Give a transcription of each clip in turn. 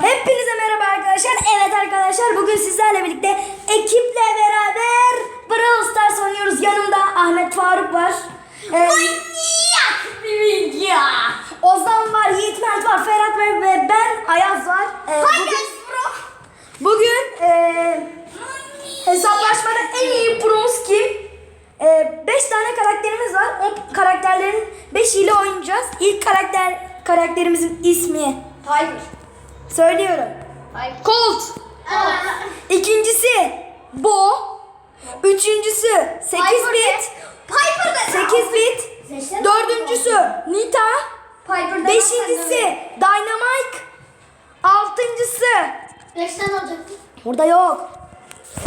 Hepinize merhaba arkadaşlar. Evet arkadaşlar bugün sizlerle birlikte ekiple beraber Brawl Stars oynuyoruz. Yanımda Ahmet Faruk var. Ee, Ozan var, Yiğit Mert var, Ferhat var ve ben Ayaz var. Ee, bugün, bugün ee, hesaplaşmada en iyi promos kim? 5 tane karakterimiz var. O karakterlerin 5 ile oynayacağız. İlk karakter karakterimizin ismi Hayır. Söylüyorum. Colt. İkincisi Bo. Üçüncüsü 8 bit. Piper da. 8 bit. Dördüncüsü Nita. Piper da. Beşincisi Dynamite. Altıncısı Beşten olacak. burada yok.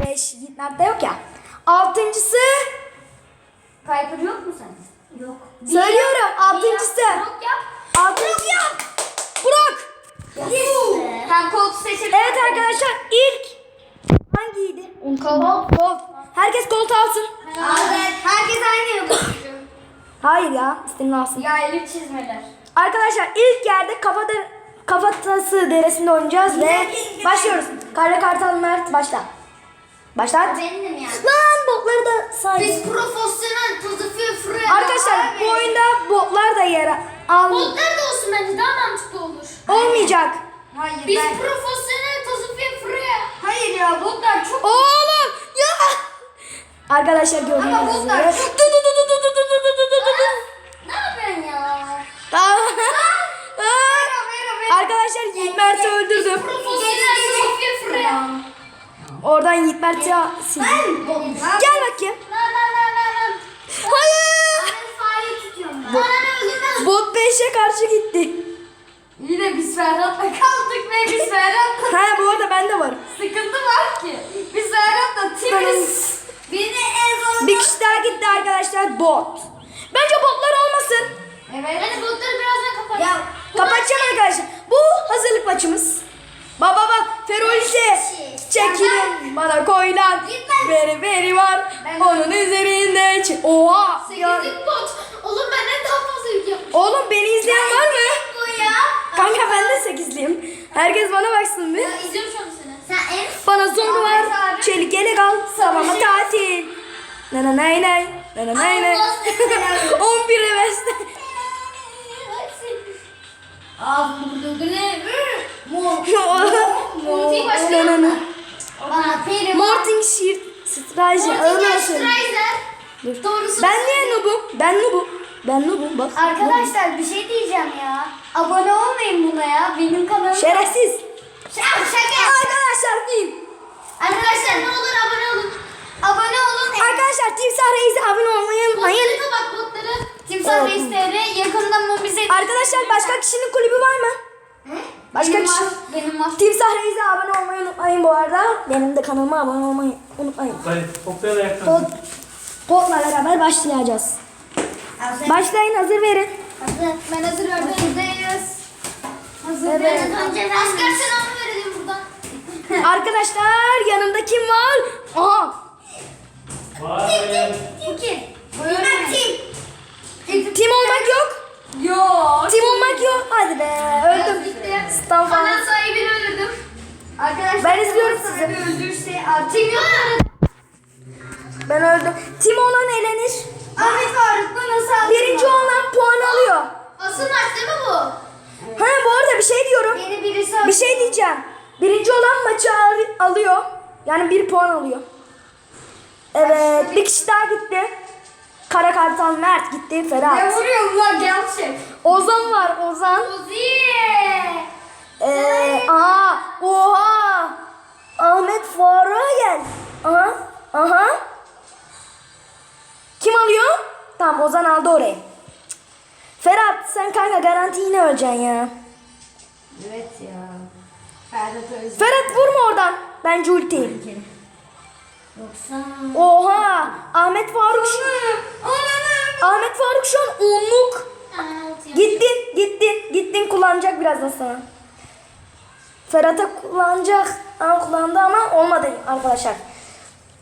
Beş nerede yok ya. Altıncısı Piper yok mu sende? Yok. söylüyorum. Altıncısı. Yok yap. Altıncısı. Brock. Ben koltuğu seçebilirim. Evet arkadaşlar ilk hangiydi? Colt. Colt. Herkes Colt alsın. Evet. Herkes aynı yolu Hayır ya. İstediğini alsın. Yaylı çizmeler. Arkadaşlar ilk yerde kafada kafatası deresinde oynayacağız ve başlıyoruz. Kara Kartal Mert başla. Başlat. Bendim ya. Lan botları da say. Biz profesyonel tuzufu fırı. Arkadaşlar bu oyunda botlar da yer al Botlar da olsun bence daha mantıklı olur. olmayacak. Hayır Biz profesyonel tuzufu fırı. Hayır ya botlar çok. Oğlum ya. Arkadaşlar Ama gördüğünüz botlar üzere. çok- Du du du du du du du du du du du. Ne yapıyorsun ya? Tamam. Arkadaşlar Yiğit Mert'i öldürdüm. Profesyonel tuzufu fırı. Oradan Yiğit Mert'i sildim. Gel bakayım. Lan lan lan lan lan. Hayır. Ben ben. Bot 5'e karşı gitti. Yine biz Ferhat'la kaldık ve biz Ferhat'la Ha bu arada bende var. sıkıntı var ki. Biz Ferhat'la timiz. Beni en son... Bir kişi daha gitti arkadaşlar bot. Bence botlar olmasın. Evet. Hadi botları birazdan kapat. Ya Kapatacağım arkadaşlar. Bu hazırlık maçımız. Baba baba Ferolize çekilin bana koylan. Veri veri var onun üzerinde. çi- Oha. Ya. Sekizlik bot. Oğlum benden daha fazla yük yapmış. Oğlum beni izleyen var mı? Bu ya. Kanka ben de sekizliyim. Herkes bana baksın bir. Ya izliyorum şu an seni. Sen en Bana zor ver. Çelik yelek al. Sabama şey- tatil. Nana nay nay. Nana nay nay. 11 reveste. Abi burada ne? Mor. Mor. Nana nay. Martin Schirr. Streiser. Martin Streiser. Doğrusu. Ben niye nubum? Ben nubum. Ben noobum bak. Arkadaşlar bir şey diyeceğim ya. Abone olmayın buna ya. Benim kanalım. Şerefsiz. Şaka şaka. Arkadaşlar değil. Arkadaşlar ne olur abone olun. Abone olun. Arkadaşlar Timsah Reis'e abone olmayı unutmayın. Botları kapat botları. Timsah Evet. Reis TR yakında mobize. Arkadaşlar başka kişinin kulübü var mı? Başka benim kişi. var. Benim var. Timsah Reis'e abone olmayı unutmayın bu arada. Benim de kanalıma abone olmayı unutmayın. Hadi toplayalım Pod, ayaklarını. podla beraber başlayacağız. Başlayın hazır verin. Hazır. Ben hazır verdim. Hazırdayız. Hazır. Evet. Asker selamı verelim buradan. Arkadaşlar yanımda kim var? Aha. Vay. İki. Buyurun. Tim. Tim olmak yok. Yok. Tim olmak yok. Hadi be öldüm. Falan. Kanal sahibini öldürdüm. Arkadaşlar Ben izliyorum sizi. Öldürse. Tim yok. Ben öldüm. Tim olan elenir. Ahmet Faruk nasıl Birinci olan puan alıyor. Asıl maç değil mi bu? Ha bu arada bir şey diyorum. Yeni birisi Bir şey diyeceğim. Birinci olan maçı al- alıyor. Yani bir puan alıyor. Evet bir kişi daha gitti. Kara Kartal Mert gitti. Ne Ferhat. vuruyorsun lan gerçek? Ozan var Ozan. Oziye. Ee, aha, oha. Ahmet Faruk'a gel. Aha, aha. Kim alıyor? Tamam Ozan aldı orayı. Ferhat sen kanka garanti yine öleceksin ya. Evet ya. Ferhat Özgür. Ferhat vurma oradan. Bence ulti. Yoksa... Oha. Ahmet Faruk şu Ahmet Faruk şu an onluk. Gittin, gittin, gittin kullanacak birazdan sana. Ferhat'a kullanacak. Ama kullandı ama olmadı arkadaşlar.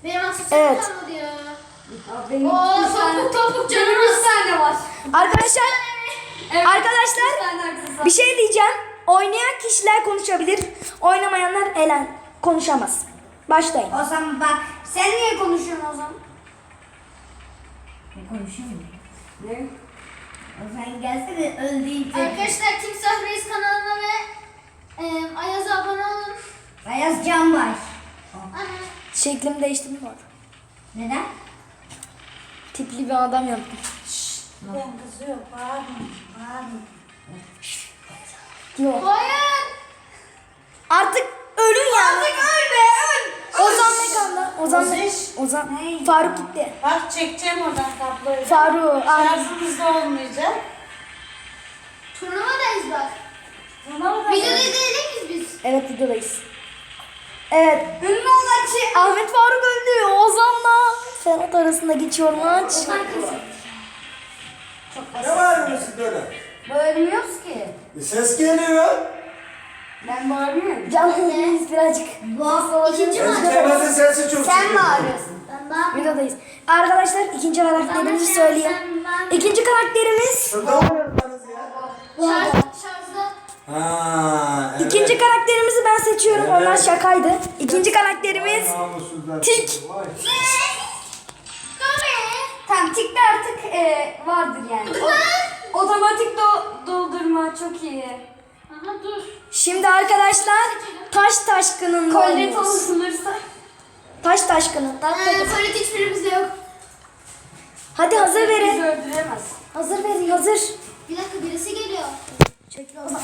Benim aksesuarım Evet. kalmadı ya. Benim Oo topuk topuk canım 3 tane var. Arkadaşlar, arkadaşlar bir şey diyeceğim. oynayan kişiler konuşabilir. Oynamayanlar elen konuşamaz. Başlayın. O zaman bak sen niye konuşuyorsun o zaman? Ne konuşuyorsun? Ne? O zaman gelsene öldüğünce. Arkadaşlar Timsah Reis kanalına ve e, Ayaz'a abone olun. Ayaz Canbay. Ana. Şeklimi değiştirdim bu arada. Neden? Tipli bir adam yaptım. Ben kızıyorum. Bağırma. Bağırma. Yok. Hayır. Artık ölün ya. Artık öl be öl. Ozan ne kaldı? Ozan ne? Ozan. Hey. Faruk gitti. Bak çekeceğim oradan kabloyu. Faruk. Şarjımız da olmayacak. Turnuvadayız bak. Buna mı Videoda değil miyiz biz? Evet videodayız. Evet. Ünlü olan şey. Ahmet Faruk öldü. Ozan'la Ferhat arasında geçiyor maç. Ne bağırıyorsun böyle? Bağırmıyoruz ki. E, ses geliyor. Ben bağırmıyorum. Canlıyız birazcık. Bu ikinci maç. Kemal'in sesi çok Sen çıkıyor. bağırıyorsun. Ben daha Videodayız. Arkadaşlar ikinci karakterimizi söyleyeyim. İkinci karakterimiz Şurada oynuyorsunuz ya. Şarj, şarjda. Ha, evet. İkinci karakterimizi ben seçiyorum. Onlar şakaydı. İkinci karakterimiz Namussuzlar. Tik. Tamam tikte artık e, vardır yani. O- otomatik do- doldurma çok iyi. Aha dur. Şimdi arkadaşlar taş taşkınında oynuyoruz. tanıtılırsa. Taş taşkınında. Ee, Farid hiçbirimizde yok. Hadi hazır Bizi verin. öldüremez. Hazır verin hazır. Bir dakika birisi geliyor. Çekil Ozan.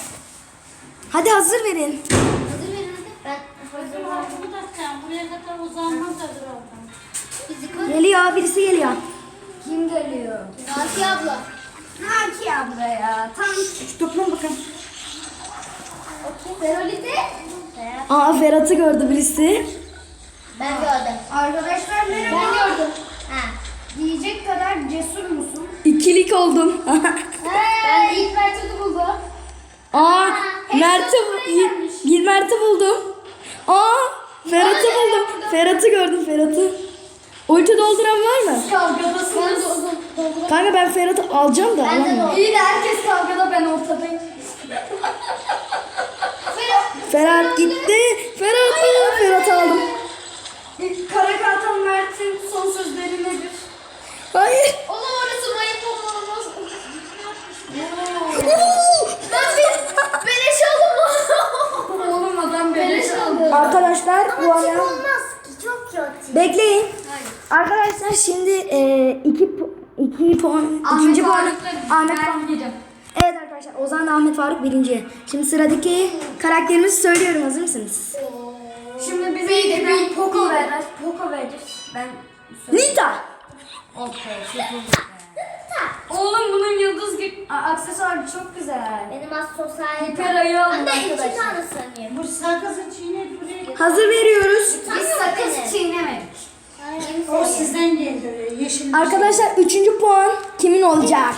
Hadi hazır verin. Hazır verin hadi. Ben Bir dakika buraya kadar uzanmadır oradan. bizi koy. Geliyor birisi geliyor. Kim geliyor? Nakiye abla. Naki abla ya. Tam Toplan bakalım. Ferolite. Aa Ferhat'ı gördü birisi. Ben gördüm. arkadaşlar merhaba. Ben gördüm. Ha. Diyecek kadar cesur musun? İkilik oldum. Ben ilk Mert'i buldum. Aa Mert'i. Yi- Mert'i buldum. Aa Ferhat'ı de buldum. Ferhat'ı gördüm Ferhat'ı. Ulti dolduran var mı? Doldum. Kanka ben Ferhat'ı alacağım da Ben de alamıyorum. İyi de herkes kavgada ben ortadayım. Ferhat. Ferhat gitti. Ferhat aa, Ferhat'ı aldım. Kara Kartal Mert'in son sözleri nedir? Hayır. Oğlum orası mayıp olmaz. Ben bir beleş aldım. Oğlum adam Beleş aldım. Arkadaşlar bu ara olmaz ki çok kötü. bekleyin. Arkadaşlar şimdi e, iki pu- iki puan ikinci puan Ahmet Faruk. gideceğim. Evet arkadaşlar Ozan da Ahmet Faruk birinci. Şimdi sıradaki karakterimizi söylüyorum hazır mısınız? Şimdi bize Bir giden bir Poco bir. verir. Poco verir. Ben Nita. Okey, Oğlum bunun yıldız gibi aksesuarı çok güzel. Benim az sosyal. Hiperayı alın Anne iki arkadaşlar. tane sanıyorum. Bu sakızı çiğneyip buraya Hazır veriyoruz. Biz sakız çiğnemedik. O sizden geliyor. Yeşil Arkadaşlar üçüncü puan kimin olacak?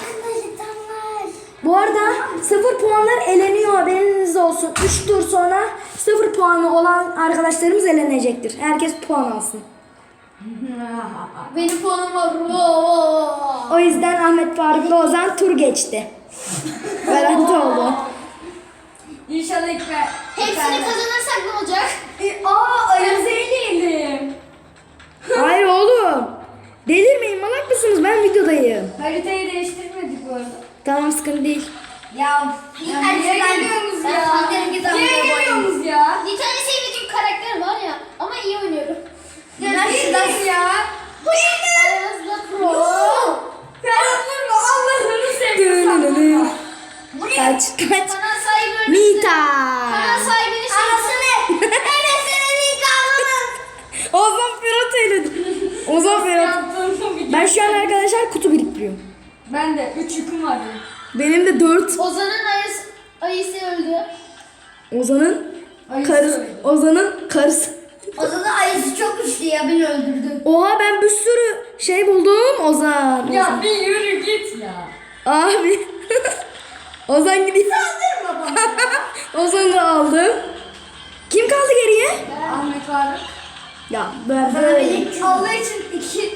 Bu arada sıfır puanlar eleniyor haberiniz olsun. 3 tur sonra sıfır puanı olan arkadaşlarımız elenecektir. Herkes puan alsın. Benim puanım var. O yüzden Ahmet Faruk Ozan tur geçti. Garanti oldu. İnşallah ben. Hepsini kazanırsak ne olacak? E, aa ayaz değilim. Hayır oğlum. Delirmeyin malak mısınız? Ben videodayım. Haritayı değiştirmedik bu arada. Tamam sıkıntı değil. Ya, ya niye geliyorsunuz ya? Niye geliyorsunuz ya? Bir tane sevdiğim karakter var ya ama iyi oynuyorum. Ya değiliz ya. Ayaz'la pro. Ferhat vurma Allah'ını seviyorsan. Kaç kaç. Sahibi ölmüştü. Mita. Kanal sahibinin şansını. Enes'in kalmanın. Ozan Ferhat eyledi. Ozan Ferhat. Yaptığım bir Ben şu an arkadaşlar kutu biriktiriyorum. Ben de 3 yüküm var benim. Benim de 4. Ozan'ın ayısı, ayısı öldü. Ozan'ın Ayısı karısı. öldü. Ozan'ın karısı. Ozan'ın ayısı çok güçlü ya beni öldürdü. Oha ben bir sürü şey buldum Ozan. Ya bir yürü git ya. Abi. Ozan gidiyor. Ozan'ı aldım. Kim kaldı geriye? Ahmet Faruk. Ya ben böyle. Allah için iki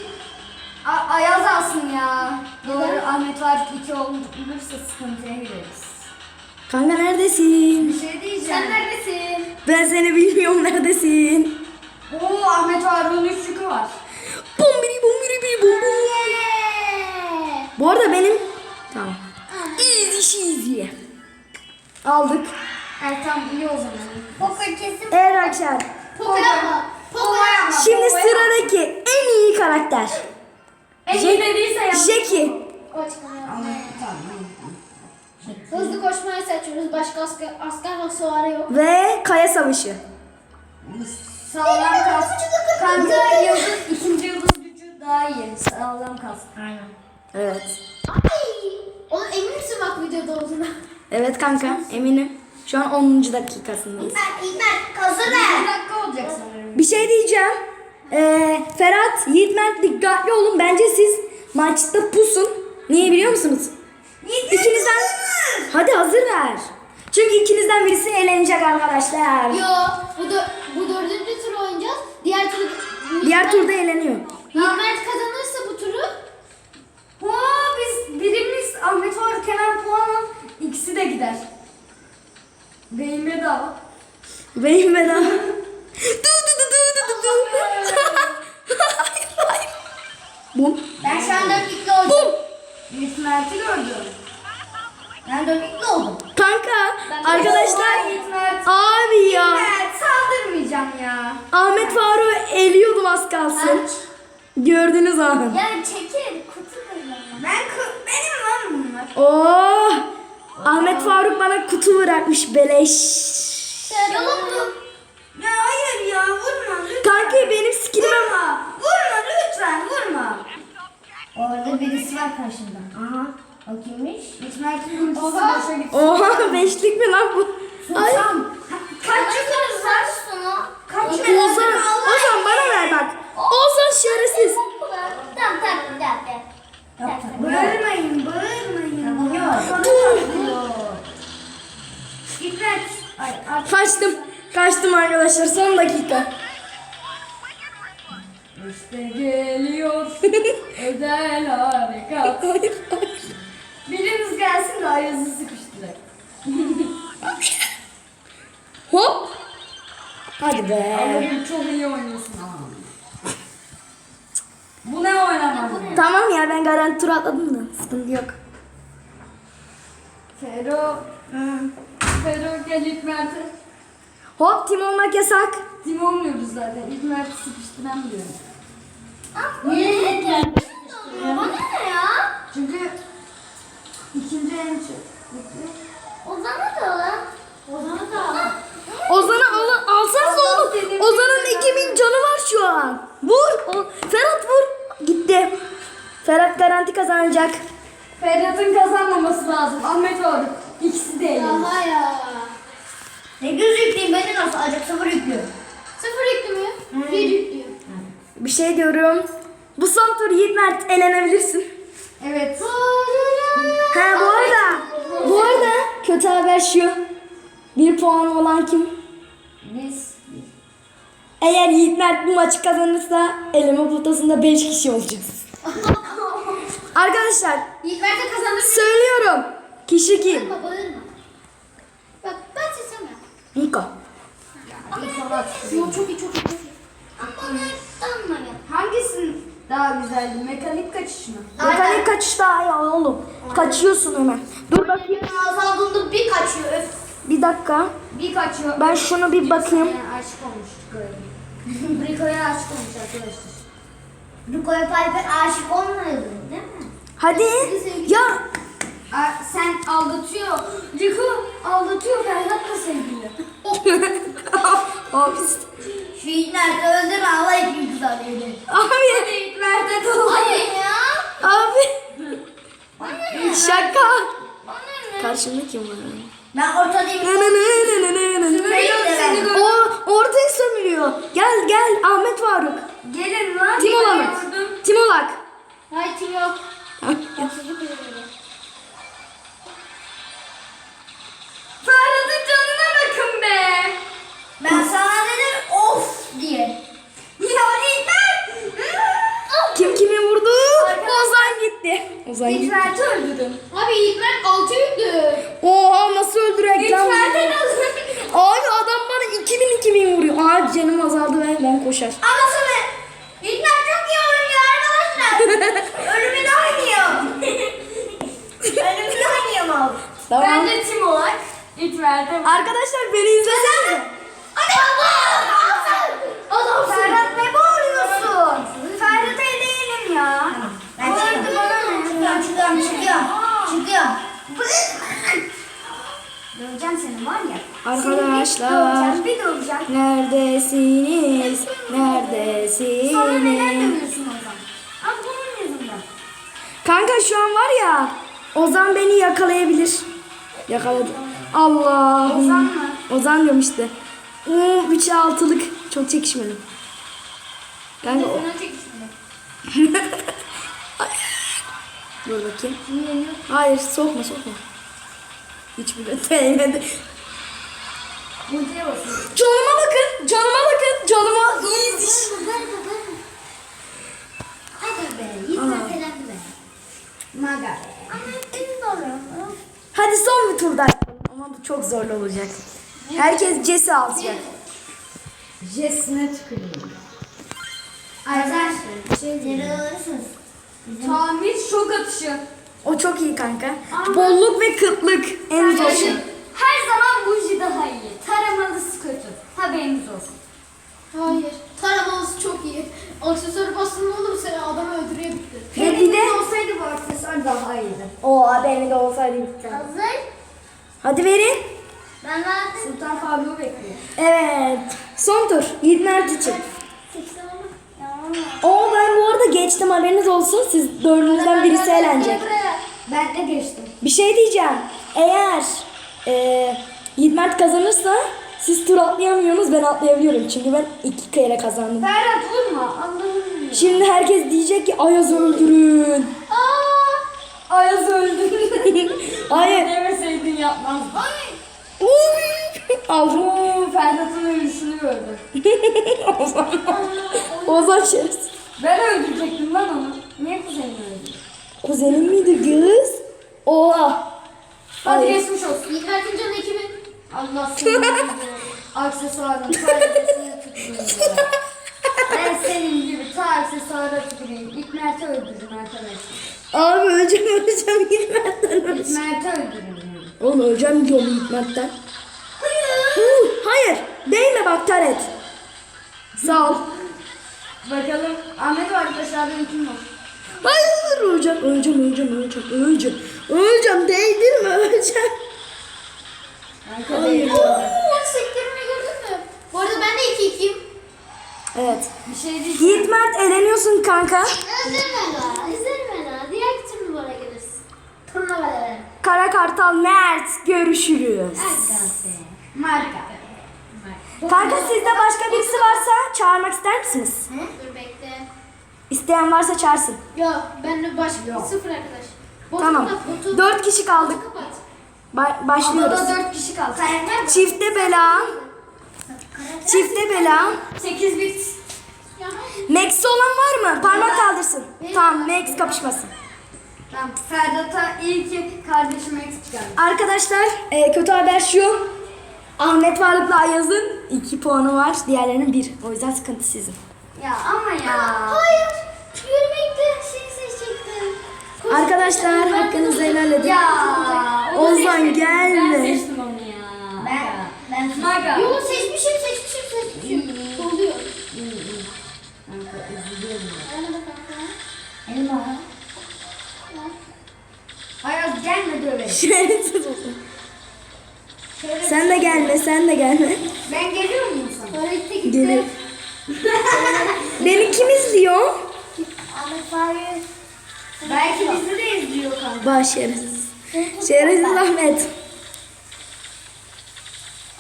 A- Ayaz alsın ya. Doğru Ahmet Faruk iki olursa sıkıntıya gireriz. Kanka neredesin? Bir şey diyeceğim. Sen neredesin? Ben seni bilmiyorum neredesin? Oo Ahmet Harun'un üç yükü var. Bum biri bum biri biri bum bum. Yeah. Bu arada benim... Tamam. Easy cheesy. Aldık. Evet tamam iyi o zaman. Poker kesin. Evet arkadaşlar. Poker. Poker. Şimdi sıradaki en iyi karakter. En iyi dediyse ya. Jackie. Hızlı koşmayı seçiyoruz. Başka asker, asker ve süvari yok. Ve Kaya Savaşı. Sağlam kas. Kanka yıldız, ikinci yıldız gücü daha iyi. Sağlam kas. Aynen. Evet. Ay. Oğlum emin misin bak videoda olduğuna? Evet kanka eminim. Şu an 10. dakikasındayız. İlmer, İlmer kazı Bir dakika olacak sanırım. Bir şey diyeceğim. Ee, Ferhat, Yiğit Mert dikkatli olun. Bence siz maçta pusun. Niye biliyor musunuz? İkinizden... Hadi hazır ver. Çünkü ikinizden birisi eğlenecek arkadaşlar. Yo, bu, dö- bu dördüncü tur oynayacağız. Diğer tur... Diğer turda eğleniyor. Mert kazanırsa bu turu Oo biz birimiz Ahmet Faruk hemen puan al. İkisi de gider. Beyin bedava. Benim bedava. du du du du du du du. hayır hayır. Bum. ben şu an dörtlüklü oldum. Yiğit Mert'i gördüm. Ben dörtlüklü oldum. Kanka arkadaşlar Yiğit Mert. abi ya Mert saldırmayacağım ya. Ahmet Faruk'u eliyordum az kalsın. Gördünüz an. Ya çekil, kutu. Ben benim lan bunlar. Oh! Ahmet Faruk bana kutu bırakmış beleş. Mı? Ya hayır ya vurma lütfen. Kanka benim skillime Vurma. Vurma lütfen vurma. Orada birisi var karşımda. Aha. O kimmiş? Ultisi Oha. Oha beşlik mi lan bu? Sıkıntı yok. Fero. Fero gel ilk Mert'e. Hop tim olmak yasak. Tim olmuyoruz zaten. İlk Mert'i sıkıştıramıyorum. Niye geldin? Bana ne ya? Çünkü ikinci en çok. Ozan'a da lan. Ozan'a da al. Ozan'ı al alsanız oğlum. Ozan'ın 2000 canı var şu an. Vur. O- Ferhat vur. Gitti. Ferhat garanti kazanacak. Ferhat'ın kazanmaması lazım. Ahmet Oruk. İkisi de eğlenir. Aha ya. Ne göz yükleyeyim beni nasıl acaba sıfır yüklüyor. Sıfır yüklü mü? Bir yüklüyor. Bir şey diyorum. Bu son tur Yiğit Mert eğlenebilirsin. Evet. Ha bu arada. Bu arada kötü haber şu. Bir puan olan kim? Biz. Eğer Yiğit Mert bu maçı kazanırsa eleme potasında 5 kişi olacağız. Arkadaşlar İlk Mert'e kazandım. söylüyorum. Kişi kim? Bağırma bağırma. Bak ben seçemem. Niko. Yo çok iyi çok iyi çok iyi. Ama Mert'ten mi? Hangisinin daha güzeldi? Mekanik kaçış mı? Mekanik kaçış daha iyi oğlum. Kaçıyorsun hemen. Dur bakayım. Ağzı aldığında bir kaçıyor. Öf. Bir dakika. Bir kaçıyor. Ben şunu bir bakayım. Yani aşık olmuş galiba. Briko'ya aşık olmuş arkadaşlar. Ruko'ya Piper aşık olmuyordu değil mi? Hadi. Ya Aa, sen aldatıyor. Riko aldatıyor Ferhat'la sevgili. Abi. Şu İlmer'i öldürme Allah için güzel yedi. Abi. Mert'e doğru. Hayır ya. Abi. Ne? Şaka. Ne? Karşımda kim var? Ben ortadayım. seni gör- O ortayı sömürüyor. Gel gel Ahmet Faruk. Gelin lan. Tim bir Olak. gördüm. Tim Olak. Hayır tim yok. Haksızlık ediyorum. Ferhat'ın canına bakın be. Ben sana dedim of diye. Ya İlber. Ah! Kim kimi vurdu? Ozan gitti. Ozan gitti. İlber'i öldürdüm. Abi İlber altıydı. Oha nasıl öldürek lan? İlber'den. Abi adam bana 2000 2000 vuruyor. Abi canım azaldı ben ben koşar. Ama Tamam. Ben de tim olarak ilk verdim. Arkadaşlar beni izlesenize. Hadi Adam Ferhat ne bağırıyorsun? Ferhat'ı eleyelim ya. Ben çıkıyorum. Ben çıkıyorum. Çıkıyorum. Çıkıyorum. Döveceğim seni var ya. Arkadaşlar. Seni bir döveceğim. Döveceğim. Neredesiniz? Sonra neden Neredesiniz? dövüyorsun o zaman? Ama bunun yüzünden. Kanka şu an var ya Ozan beni yakalayabilir. Yakaladı. Allah. Ozan mı? Ozan diyorum işte. Oo, 3'e 6'lık. Çok çekişmeli. Kanka o-. Dur bakayım. Hayır sokma sokma. Hiçbir değmedi. Canıma bakın. Canıma bakın. Canıma iyi diş. Hadi be. Be. Maga. Ama benim de oluyor. Hadi son bir turda. Ama bu çok zorlu olacak. Herkes Cesi alacak. Jesine tüküreyim. Arkadaşlar şey alırsınız? Tamir şok atışı. O çok iyi kanka. Bolluk ve kıtlık en zor şey. Her zaman buji daha iyi. Taramalısı kötü. Haberiniz olsun. Hayır. Taramalısı çok iyi. Aksesuarı bastın ne olur seni adam öldürüyor bitti. Ve bir de olsaydı bu aksesuar daha iyiydi. o benim de olsaydı bitti. Hazır. Hadi verin. Ben verdim. Sultan Faruk'u bekliyor. Evet. Son tur. Yiğit Mert için. Seçtim ama. Ya. O ben bu arada geçtim haberiniz olsun. Siz dördünüzden birisi eğlenecek. Ben de geçtim. Bir şey diyeceğim. Eğer e, Yiğit Mert kazanırsa siz tur atlayamıyorsunuz ben atlayabiliyorum. Çünkü ben iki kere kazandım. Ferhat vurma. Allah'ım. Şimdi herkes diyecek ki Ayaz'ı öldürün. Aa! Ayaz öldü. Hayır. Demeseydin yapmazdım. Uy! Aldım. Oo, Ferhat'ın ölüşünü gördüm. Ozan. Ozan şerefsiz. Ben öldürecektim lan onu. Niye kuzenini öldürdün? Kuzenim miydi kız? Oha. Hadi Hayır. geçmiş olsun. İlker'in canı 2000. Allah seni aksesuarın tutmayın ya. Ben senin gibi ta aksesuara tüküreyim. İlk Mert'i öldürün arkadaşlar. Abi öleceğim öleceğim İlk öleceğim. Öldürün yani. Oğlum öleceğim diyorum Mert'ten. Huh, Hayır. Değme bak Taret. Sağ ol. Bakalım Ahmet arkadaşlar benim kim var? Hayır öleceğim öleceğim öleceğim öleceğim öleceğim. Öleceğim değdirme öleceğim. Hayır. Oo, sektirmeyi gördün mü? Bu arada ben de 2-2'yim. Evet. Bir şey diyeceğim. Yiğit Mert eleniyorsun kanka. İzlerim la. Kara Kartal Mert görüşürüz. Marka. Kanka sizde başka birisi varsa çağırmak ister misiniz? Dur bekle. İsteyen varsa çağırsın. Ya ben de baş sıfır arkadaş. Botu Tamam. kapat, botu. Dört kişi kaldık. Kapat. Ba- başlıyoruz. Adada 4 kişi kaldı. Çifte bela. Çifte bela. 8 bit. Max'i olan var mı? Parmak kaldırsın. Tamam Max kapışmasın. Tamam. Ferdat'a iyi ki kardeşim X çıkarmış. Arkadaşlar e, kötü haber şu. Ahmet Varlıklı Ayaz'ın 2 puanı var. Diğerlerinin 1. O yüzden sıkıntı sizin. Ya ama ya. Hayır. Yürümekte şey seçecektim. Arkadaşlar hakkınızı helal edin. Ya. Ozan gelme. Ben seçtim onu ya. Ben, ben Maga. Yo seçmişim seçmişim seçmişim. Oluyor. Bana da kanka. Elma. Ayaz gelme dövelim. Şerefsiz olsun. Sen de gelme, sen de gelme. Ben geliyor muyum sana? Tuvalette gitti. Geliyor. Beni kim izliyor? Ahmet Fahri. Belki bizi de izliyor kanka. Baş şerefsiz. Şerefsiz Ahmet.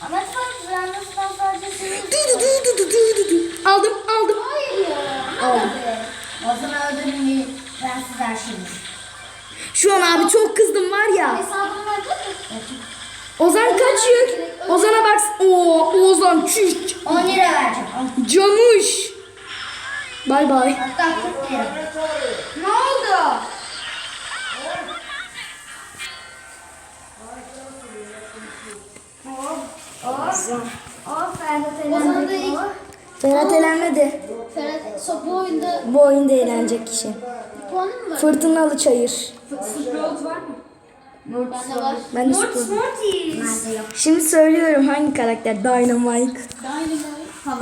Ahmet Fahri randasından sadece seni Du du du du du du du. Aldım, aldım. Hayır ya. Aldım. O zaman öldürmeyi ben size şimdi. Şu an abi çok kızdım var ya. Hesabını verdin mi? Ozan kaç yük? Ozan'a bak. Oo, Ozan çüş. 10 lira vereceğim. Camış. Bay bay. Hatta 40 lira. Ne oldu? O Ferhat Ozan da elendi. ilk Ferhat elenmedi. Ferhat so, bu oyunda Bu oyunda eğlenecek kişi. Puanı mı var? Fırtınalı çayır. Sprout var mı? Bende var. Ben de Mortis. Şimdi söylüyorum hangi karakter? Dynamite. Dynamite. Falan.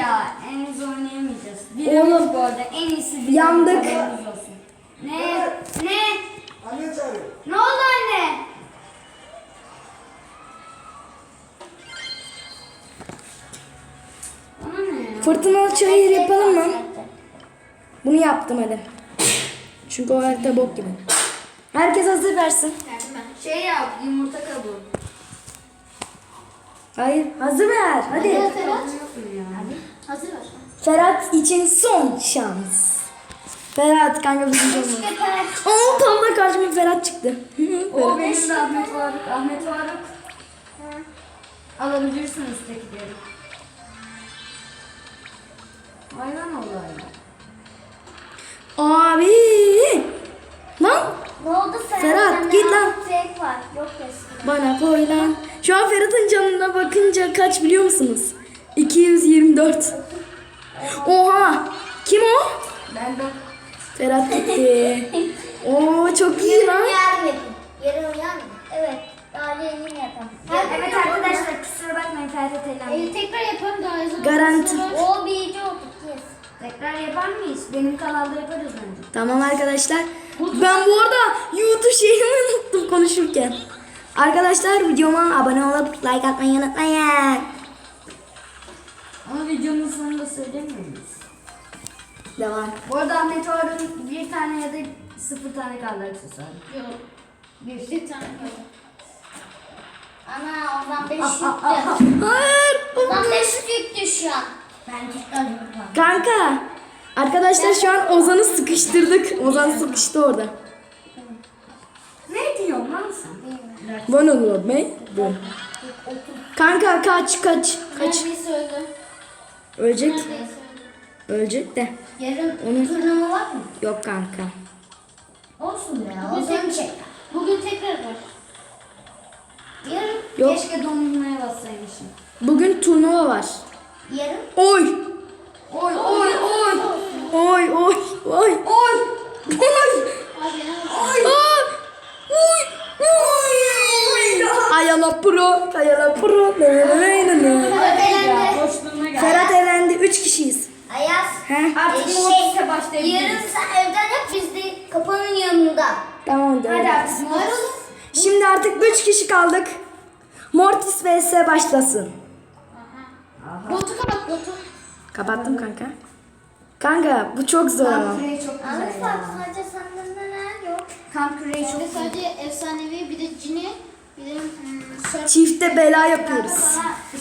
Ya en iyisi oynayamayacağız. Oğlum. Biliyoruz bu arada en iyisi biliyoruz. Yandık. Haberiniz olsun. Ne? Ne? Anne çağırıyor. Ne oldu anne? Bana ne? Fırtınalı çayır? Bunu yaptım hadi. Çünkü o harita bok gibi. Herkes hazır versin. Şey yap, yumurta kabuğu. Hayır, hazır ver. Hadi. Hadi Ferhat. Hazır ver. Ferhat için son şans. Ferhat kanka birinci olmadı. Aa tam da karşıma Ferhat çıktı. O benim de Ahmet Faruk. Ahmet Faruk. Alabilirsiniz tekileri. Hayvan olayı. Abi. Lan Ne oldu Ferhat? Ferhat, git lan. Tek var. Yok eski. bana koy lan. Şu an Ferhat'ın canına bakınca kaç biliyor musunuz? 224. Oha. Kim o? Ben de Ferhat gitti. Oo çok iyi lan. Yarın. Yarın uyar mı? Evet. Daha yeni yapalım. Evet arkadaşlar kusura bakmayın Ferhat elendi. Ee, tekrar yapalım daha yazalım. Garanti. O birinci oldu. Yes. Tekrar yapar mıyız? Benim kanalda yaparız bence. Tamam arkadaşlar. Ben bu arada YouTube şeyimi unuttum konuşurken. Arkadaşlar videoma abone olup like atmayı unutmayın. Ama videonun sonunda söylemiyor muyuz? Devam. Bu arada Ahmet Faruk'un bir tane ya da sıfır tane kaldı aksesuarı. Yok. Bir, bir tane yok. Ana ondan beş Ah, yüktü. Hayır. Ondan beş yüktü şu an. Ben. Kanka. Arkadaşlar şu an Ozan'ı sıkıştırdık. Ozan sıkıştı orada. Ne diyorsun lan sen? Bana olur me? Bu. Kanka kaç kaç kaç. Bir söyle. Ölecek. Ölecek de. Yarın Onun- turnuva var mı? Yok kanka. Olsun ya. Bugün zaman tek- şey. Bugün tekrar var. Yarın Yok. keşke dondurmaya bassaymışım. Bugün turnuva var. Yarın Oy. Oy oy oy. Oy oy oy. Oy. Oy. Abi ya. Aa! Oy! Oy! Ayala pro, Ayala pro. Ne, ne, ne, ne, ne. Ferhat elendi. Üç kişiyiz. Ayaz. He? Artık Şey, Mortis'e başlayabiliriz. Yarın sen evden yap biz de kapının yanında. Tamam da. Hadi artık. Şimdi artık üç kişi kaldık. Mortis vs başlasın. Kapat botu. Kapattım kanka. Kanka bu çok zor ama. Kamp Küreği çok güzel mı? ya. Sadece sende neler yok. Kamp Küreği çok güzel. sadece efsanevi bir de cini bir de hmm. Çifte bela yapıyoruz.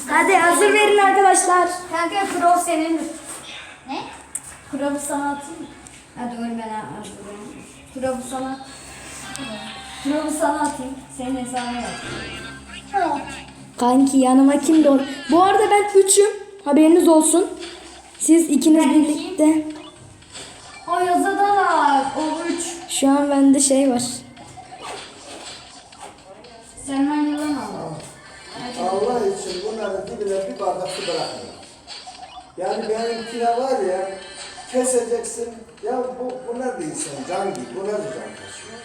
Hadi hazır verin arkadaşlar. Kanka Pro senin. Ne? Kurabı sana atayım mı? Hadi dur ben hazırlayayım. Kurabı sana. Kurabı sana atayım. Senin hesabına yap. Kanki yanıma kim doğru? Bu arada ben üçüm. Haberiniz olsun. Siz ikiniz Ben birlikte. O yazıda var. O üç. Şu an bende şey var. Senden yılan al. Allah için bunların dibine bir bardak su bırakmıyor. Yani benimkine var ya keseceksin. Ya bu, bu ne bir insan can değil. Bu ne bir can taşıyor.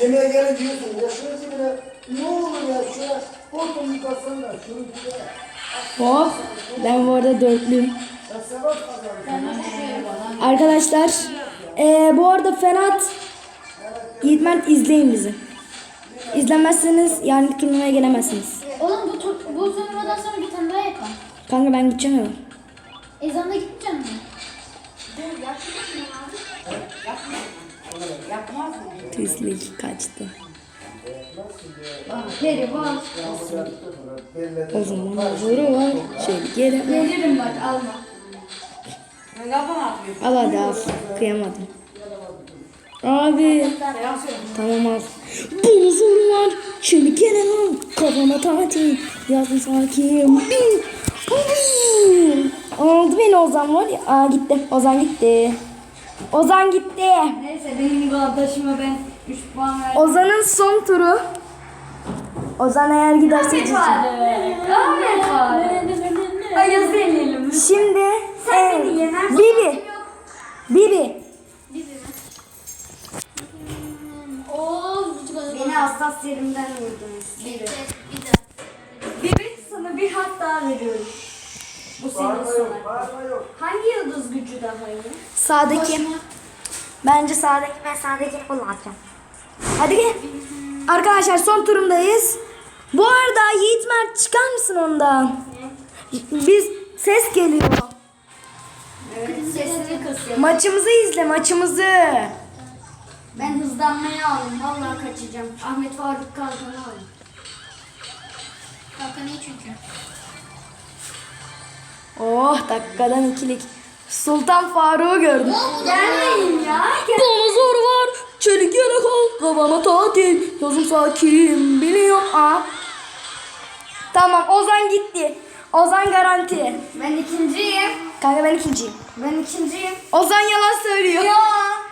Yemeğe gelince diyorsun ya şunun dibine ne olur ya şuna hortum yıkasana şunu dibine. Hop. Ben bu arada dörtlüyüm. Arkadaşlar eee, bu arada Ferhat Yiğitment izleyin bizi. İzlemezseniz yani turnuvaya gelemezsiniz. Oğlum bu, tur, bu turnuvadan sonra bir tane daha yapalım. Kanka ben gideceğim eve. Ezan'da gitmeyecek misin? Pislik kaçtı. Peri bak. O zaman zoru var. Şey geri. Gelirim bak alma. Al hadi al. Kıyamadım. Abi. Tamam al. Var. Şimdi gene al. Kafama tatil. Yazın sakin. Bin. Aldı beni Ozan var ya. Aa gitti. Ozan gitti. Ozan gitti. Neyse benim kardeşime ben 3 puan verdim. Ozan'ın son turu. Ozan eğer giderse. Ahmet var. Ayaz'ı eleyelim. Şimdi Sen e, beni yenersin. Bibi. Bibi. Oo, küçük adam. Beni hassas yerimden vurdunuz. Bir de, bir de. Bibi sana bir hat daha veriyorum. Bu senin yok. Hangi yıldız gücü daha iyi? Sağdaki. Bence sağdaki ben sağdakini kullanacağım. Hadi gel. Arkadaşlar son turumdayız. Bu arada Yiğit Mert çıkar mısın ondan? Biz ses geliyor. Sesini kısıyor. Maçımızı izle maçımızı. Ben hızlanmaya aldım. Vallahi kaçacağım. Ahmet Faruk kalkanı aldım. Kalkan iyi çünkü. Oh dakikadan ikilik. Sultan Faruk'u gördüm. Gelmeyin ya. Bana zor var. Çelik yelek al. Kafama tatil. Yazım sakin. Biliyorum. Aa. Tamam Ozan gitti. Ozan garanti. Ben ikinciyim. Kanka ben ikinciyim. Ben ikinciyim. Ozan yalan söylüyor. Ya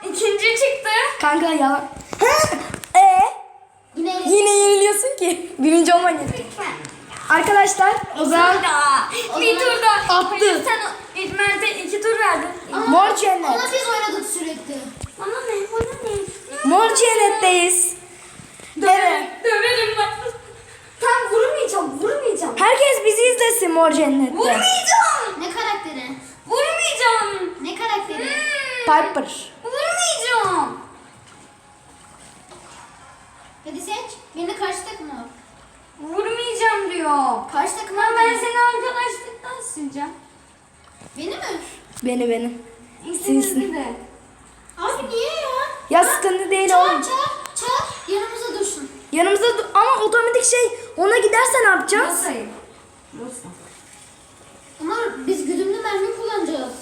ikinci çıktı. Kanka yalan. e Yine yine yeniliyorsun ki. Birinci olman gerekiyor. Arkadaşlar Ozan Bir turda. Attı. Hayır sen o- ilk Mert'e iki tur verdin. Mor Cennet. Ama biz oynadık sürekli. Bana ne? Bana ne? Mor Cennet'teyiz. Evet. Döverim ben. Tam vurmayacağım. Vurmayacağım. Herkes bizi izlesin Mor Cennet'te. Vurmayacağım. Ne karakteri? Vurmayacağım. Ne karakteri? Piper. Vurmayacağım. Hadi seç. Beni karşı takıma. Vurmayacağım diyor. Karşı takıma ben seni arkadaşlıktan sileceğim. Beni mi? Beni beni. İkinizi de. Abi niye ya? Ya sıkıntı değil Çağır oğlum. çağır çağır. Yanımıza dursun. Yanımızda dur- ama otomatik şey ona giderse ne yapacağız? Nasıl? Nasıl? Ama biz güdümlü mermi kullanacağız.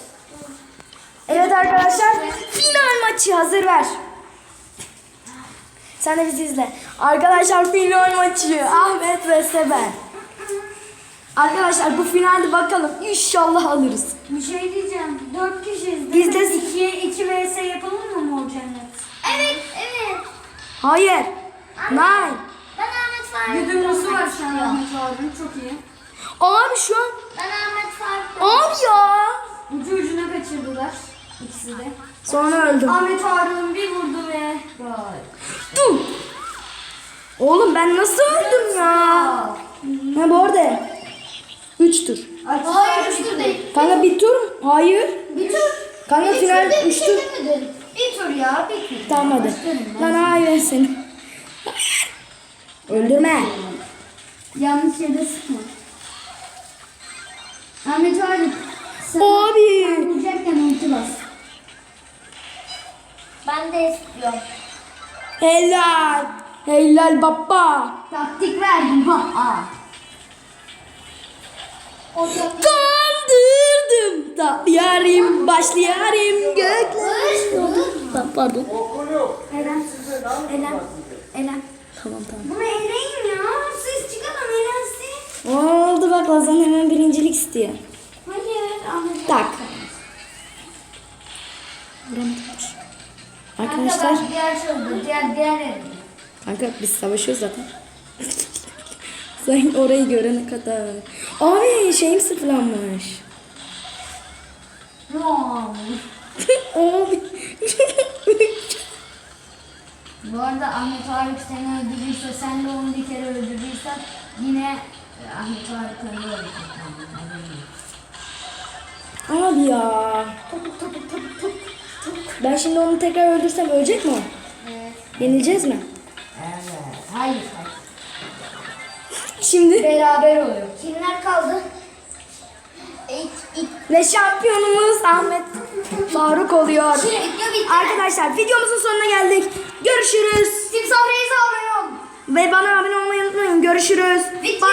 Evet arkadaşlar final maçı hazır ver. Sen de bizi izle. Arkadaşlar final maçı Ahmet ve Seben. Arkadaşlar bu finalde bakalım inşallah alırız. Bir şey diyeceğim. Dört kişiyiz. Biz de- İkiye iki vs yapalım mı Mor Cennet? Evet evet. Hayır. Nine. Ben Faruk. Güdümlüsü var şu an Ahmet Faruk'un. Çok iyi. Abi şu an. Ben Ahmet Faruk. Abi ya. Ucu ucuna kaçırdılar. İkisi de. Sonra öldüm. Ahmet Faruk'un bir vurdu ve gol. Dur. Oğlum ben nasıl öldüm ya? Ha bu arada. Üç tur. Hayır üç tur değil. Kanka bir tur. Hayır. Bir tur. Kanka Bir final tur üç tur. Bitirmedin. Bir tur ya bir tur. Tamam hadi. Lan hayır seni. Öldürme. Yanlış yere sıkma. Ahmet Faruk. Sen Abi. vuracakken ulti bas. Ben de istiyorum. Helal. Helal baba. Taktik verdim ha. Aa. Kandırdım. Da yarim başlayarım gökler. Ha, Pardon. Okul yok. Eren. Size ne Tamam tamam. Bunu eleyin ya. Siz çıkalım elensin. Oldu bak Lazan hemen birincilik istiyor. Hayır Ahmet Tak. Arkadaşlar. Kanka ben diğer. Diğer. Kanka biz savaşıyoruz zaten. Sen orayı görene kadar. Abi şeyim sıfırlanmış. Ne olmuş? Abi. Bu arada Ahmet Faruk seni öldürürse, sen de onu bir kere öldürürsen yine e, Ahmet Faruk ölecek. Abi ya. Ben şimdi onu tekrar öldürsem ölecek mi o? Evet. Yenileceğiz mi? Evet. Hayır. hayır. Şimdi Beraber oluyor. Kimler kaldı? Ve şampiyonumuz Ahmet Faruk oluyor. Bitti. Arkadaşlar videomuzun sonuna geldik. Görüşürüz. Timsah Reis'e abone ol. Ve bana abone olmayı unutmayın. Görüşürüz. Bye.